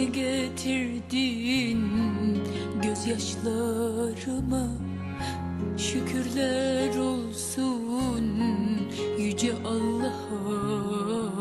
neşe getirdin gözyaşlarıma. Şükürler olsun yüce Allah'a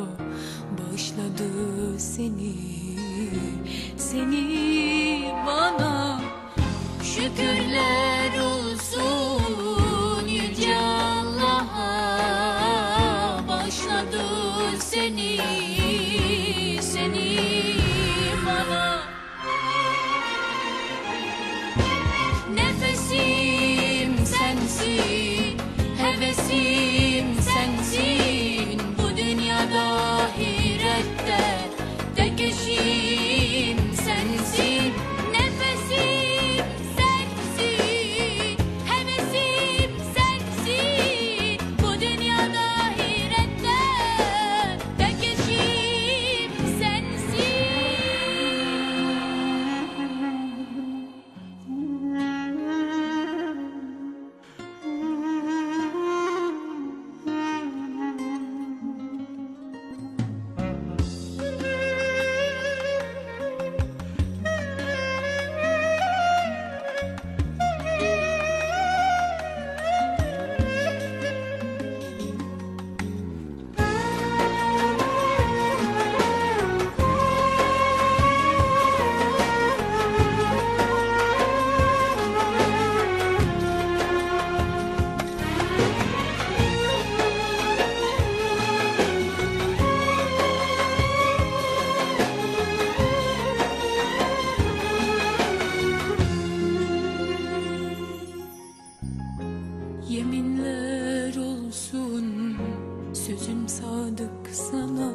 sözüm sadık sana.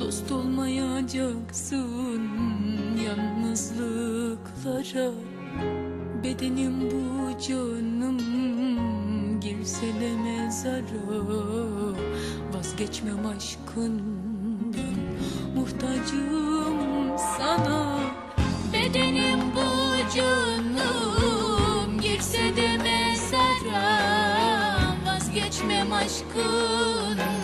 Dost olmayacaksın yalnızlıklara. Bedenim bu canım girse de mezara. Vazgeçmem aşkından muhtacım sana. Bedenim bu canım Vazgeçmem aşkından